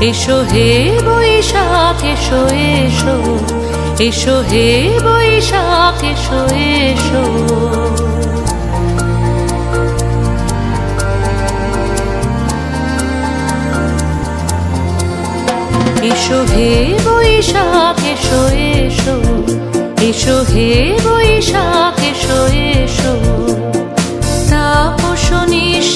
এসো হে বৈশাখ, এসো এসো। এসো হে বৈশাখ, এসো এসো। এসো হে বৈশাখ, এসো এসো। এসো হে বৈশাখ, এসো এসো। তাপস নিঃশ্বাস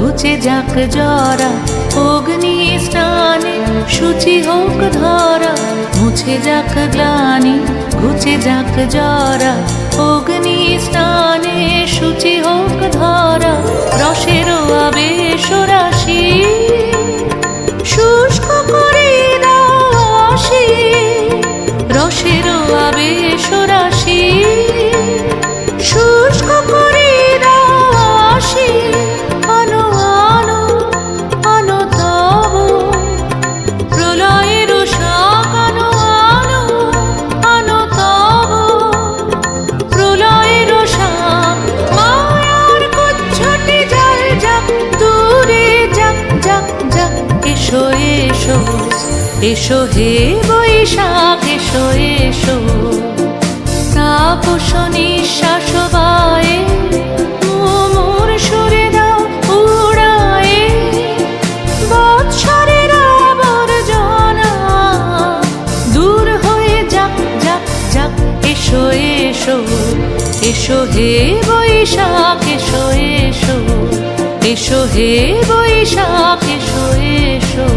ঘুচে যাক জরা অগ্নি স্নানে সূচি হোক ধরা, মুছে যাক গ্লানি, ঘুচে যাক জরা অগ্নি স্নানে সূচি হোক ধরা, রসের আবেশ রাশি, শুষ্ক করে দাও রসের আবেশ রাশি এসো এসো হে বৈশাখ, এসো এসো। তাপস নিঃশ্বাস বায়ে মোর সুরে দাও উড়ায়ে। বৎসরের আবর্জনা, দূর হয়ে যাক যাক যাক, এসো এসো। এসো হে বৈশাখ, এসো এসো। এসো হে বৈশাখ, এসো এসো।